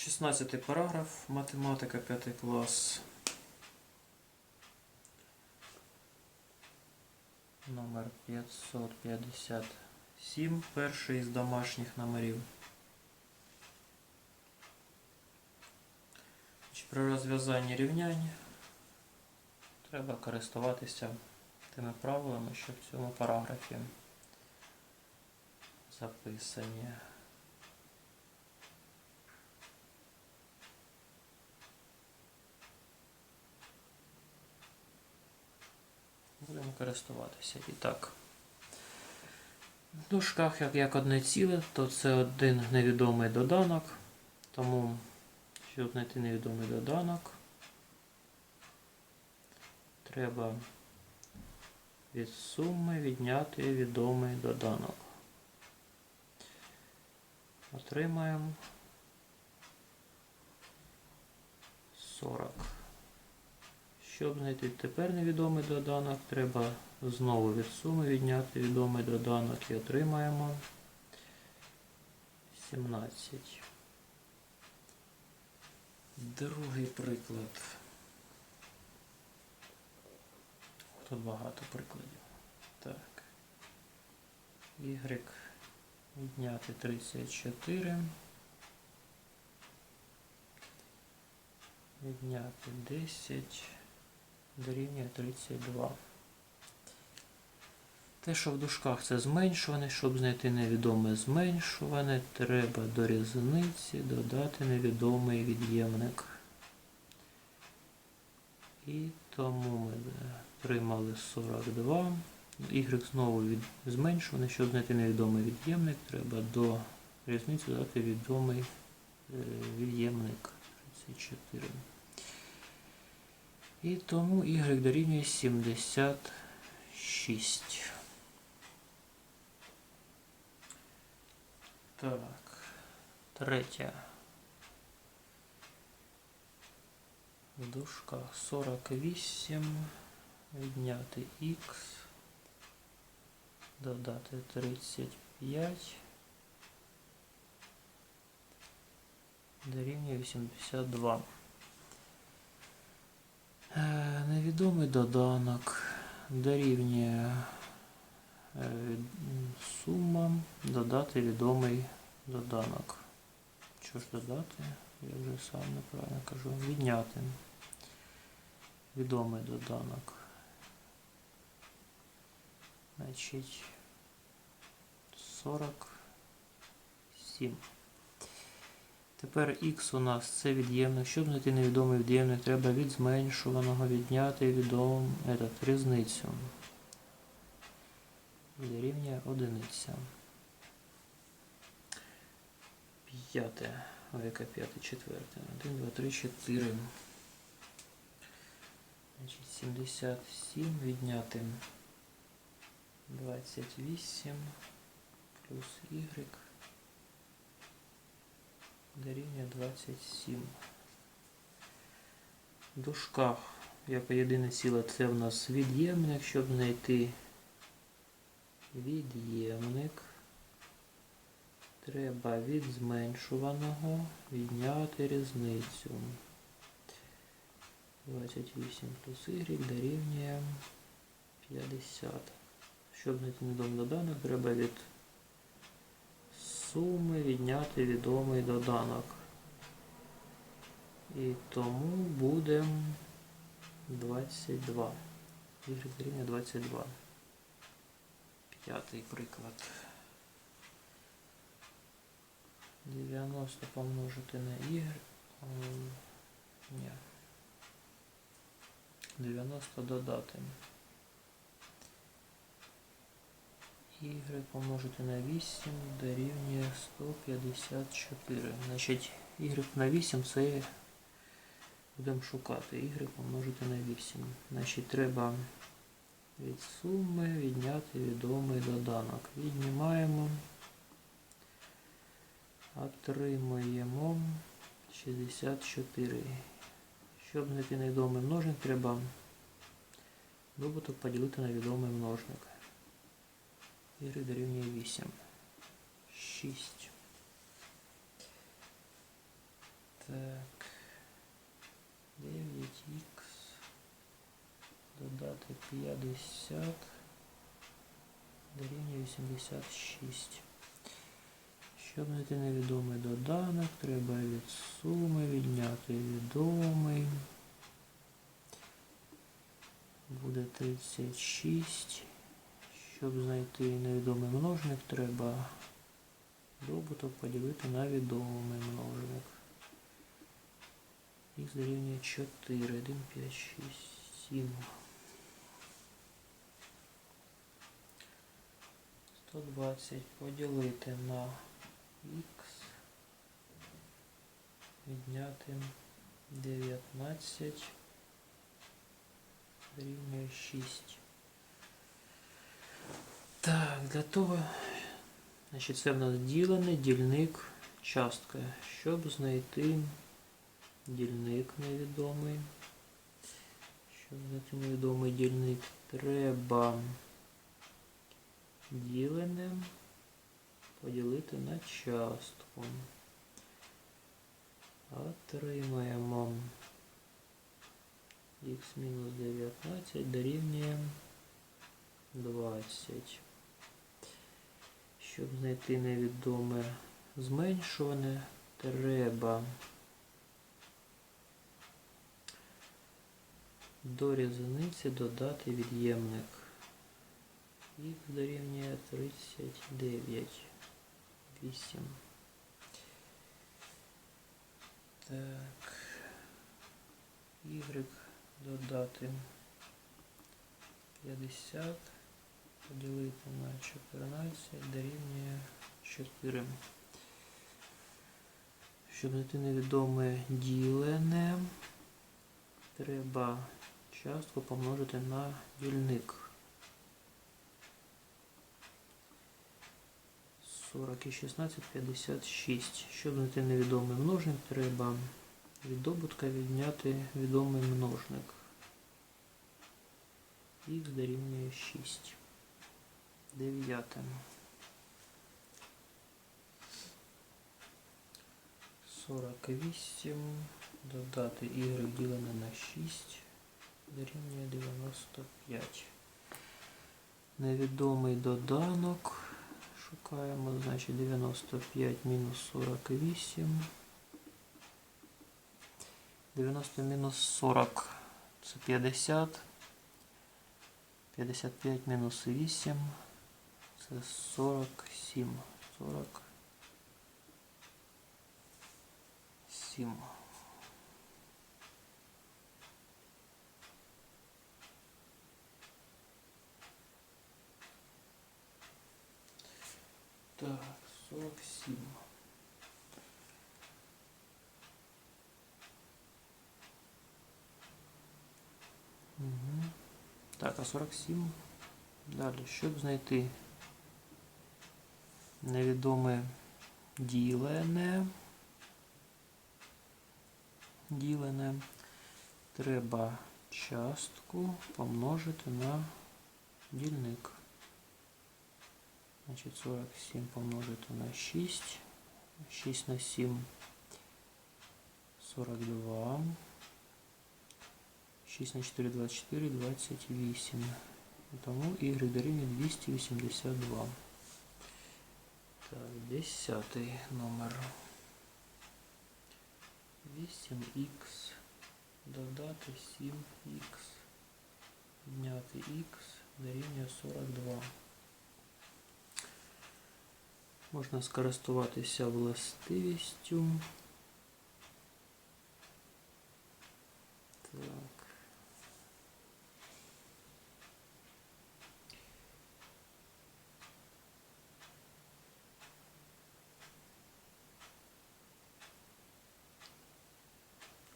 16 параграф, математика, 5 клас. Номер 557, перший із домашніх номерів. При розв'язанні рівнянь треба користуватися тими правилами, що в цьому параграфі записані. Будемо користуватися. І так. В дужках, як, як одне ціле, то це один невідомий доданок. Тому, щоб знайти невідомий доданок, треба від суми відняти відомий доданок. Отримаємо 40. Щоб знайти тепер невідомий доданок, треба знову від суми відняти відомий доданок і отримаємо 17. Другий приклад. Тут багато прикладів. Так. Y відняти 34. Відняти 10 дорівнює 32. Те, що в дужках це зменшуване, щоб знайти невідоме зменшуване, треба до різниці додати невідомий від'ємник. І тому ми отримали 42. Y знову від зменшуване, щоб знайти невідомий від'ємник, треба до різниці додати відомий е, від'ємник 34. І тому y дорівнює 76. Так, третє. В дужках 48 відняти х, додати 35 дорівнює 82. Е, Невідомий доданок дорівнює е, сума додати відомий доданок. Що ж додати? Я вже сам неправильно кажу. Відняти відомий доданок. Значить 47. Тепер х у нас це від'ємник. Щоб знайти невідомий від'ємник, треба від зменшуваного відняти відому этот, різницю. Дорівнює одиниця. П'яте. Ой, яке п'яте, четверте. Один, два, три, чотири. Значить, 77 відняти 28 плюс y дорівнює 27. В дужках, як єдине ціле, це в нас від'ємник, щоб знайти від'ємник. Треба від зменшуваного відняти різницю. 28 плюс y дорівнює 50. Щоб знайти невідомий доданок, треба від суми відняти відомий доданок. І тому буде 22. Y дорівнює 22. П'ятий приклад. 90 помножити на y. Ні. 90 додати. Y помножити на 8 дорівнює 154. Значить, y на 8 це будемо шукати. Y помножити на 8. Значить, треба від суми відняти відомий доданок. Віднімаємо. Отримуємо 64. Щоб знайти невідомий множник, треба добуток поділити на відомий множник. Y дорівнює 8. 6. Так. 9х додати 50 дорівнює 86. Щоб знайти невідомий доданок, треба від суми відняти відомий. Буде 36. Щоб знайти невідомий множник, треба добуток поділити на відомий множник. Х дорівнює 4, 1, 5, 6, 7. 120 поділити на х, відняти 19 дорівнює 6. Так, для того, значить, це в нас ділений дільник частка. Щоб знайти дільник невідомий. Щоб знайти невідомий дільник, треба діленим поділити на частку. Отримаємо х мінус 19 дорівнює 20. Щоб знайти невідоме зменшуване, треба до різниці додати від'ємник. Х дорівнює 39. 8. Так. Y додати 50. Поділити на 14 дорівнює 4. Щоб знайти невідоме ділене, треба частку помножити на дільник. 40 і 16, 56. Щоб знайти невідомий множник, треба від добутка відняти відомий множник. Х дорівнює 6. Дев'яте. 48. Додати y ділене на 6 дорівнює 95. Невідомий доданок. Шукаємо, значить 95 мінус 48. 90 мінус 40 це 50. 55 мінус 8 це 47. 47. Так, 47. Угу. Так, а 47. Далі, щоб знайти невідоме ділене. Ділене. Треба частку помножити на дільник. Значит, 47 помножити на 6. 6 на 7. 42. 6 на 4, 24, 28. Тому y дорівнює 282. Так, 10 номер. 8х. Додати 7х. Відняти х дорівнює 42. Можна скористуватися властивістю. Так.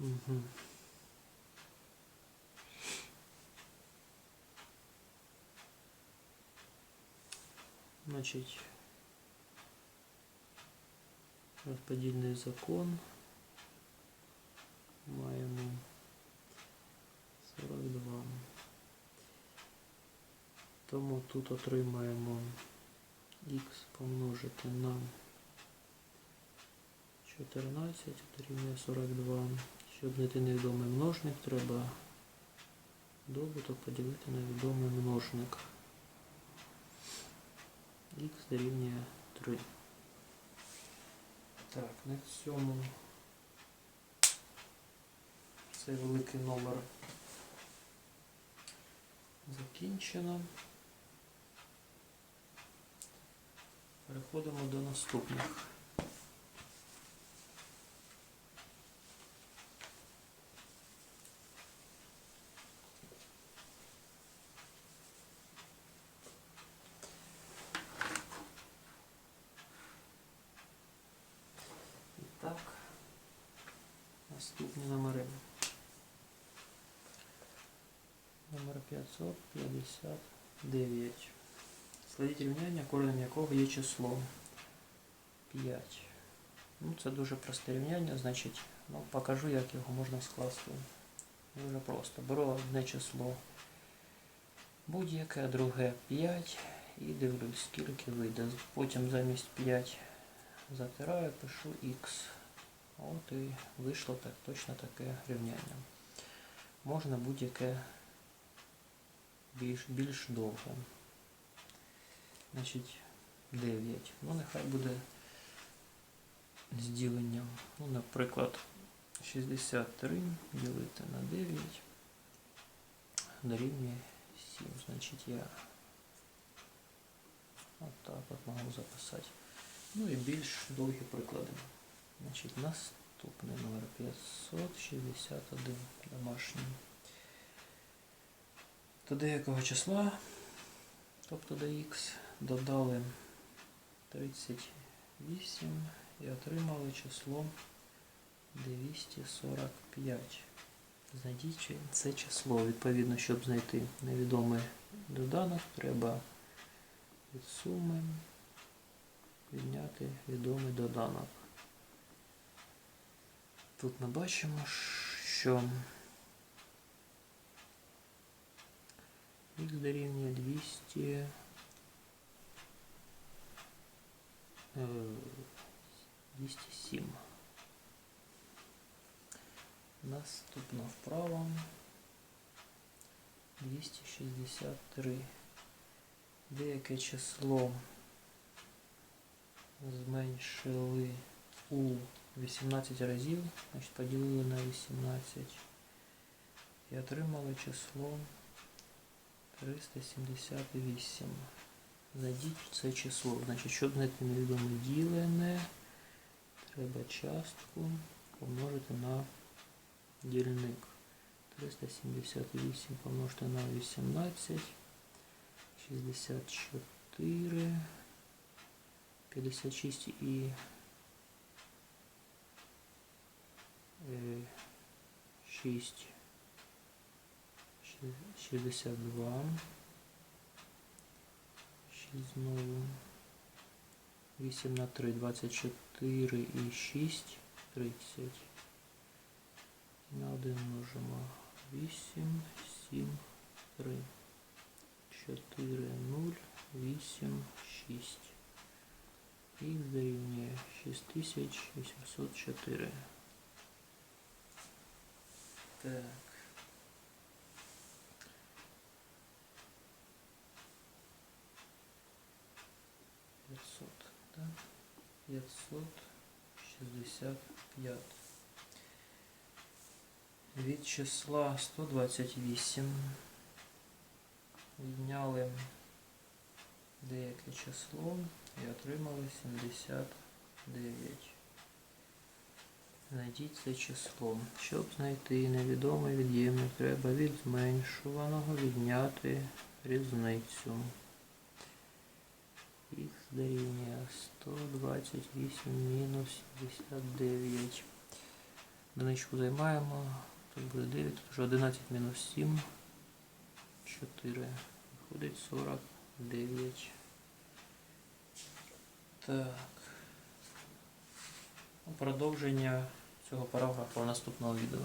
Угу. Значить, розподільний закон. Маємо 42. Тому тут отримаємо х помножити на 14 дорівнює 42. Щоб знайти невідомий множник, треба добуток поділити на відомий множник. Х дорівнює 3. Так, на цьому цей великий номер закінчено. Переходимо до наступних. І так, наступні номери. Номер 559. Складіть рівняння, коренем якого є число 5. Ну, це дуже просте рівняння, значить, ну, покажу, як його можна скласти. Дуже просто. Беру одне число будь-яке, друге 5 і дивлюсь, скільки вийде. Потім замість 5 затираю, пишу х. От і вийшло так, точно таке рівняння. Можна будь-яке більш, більш довге. Значить, 9. Ну, нехай буде з діленням. Ну, наприклад, 63 ділити на 9 дорівнює 7. Значить, я отак от можу записати. Ну і більш довгі приклади. Значить, наступний номер 561 домашній. До деякого числа, тобто до х, додали 38 і отримали число 245. Знайдіть це число. Відповідно, щоб знайти невідомий доданок, треба від суми відняти відомий доданок. Тут ми бачимо, що х дорівнює 200 е, 207. Наступна вправа 263. Деяке число зменшили у 18 разів, значить поділили на 18 і отримали число 378. Зайдіть в це число. Значить, щоб знайти невідоме ділене, треба частку помножити на дільник. 378 помножити на 18, 64, 56 і 6, 62, 6 знову, 8 на 3, 24 і 6, 30. На 1 множимо 8, 7, 3, 4, 0, 8, 6. Х дорівнює 6804. Так. Пятьсот, да? Пятьсот шестьдесят пять. Від числа 128 відняли деяке число і отримали 79. Знайдіть це число. Щоб знайти невідомий від'ємник, треба від зменшуваного відняти різницю. Х дорівнює 128 мінус 79. Одиничку займаємо. Тут буде 9, тут вже 11 мінус 7. 4. Виходить 49. Так. Продовження цього параграфу наступного відео.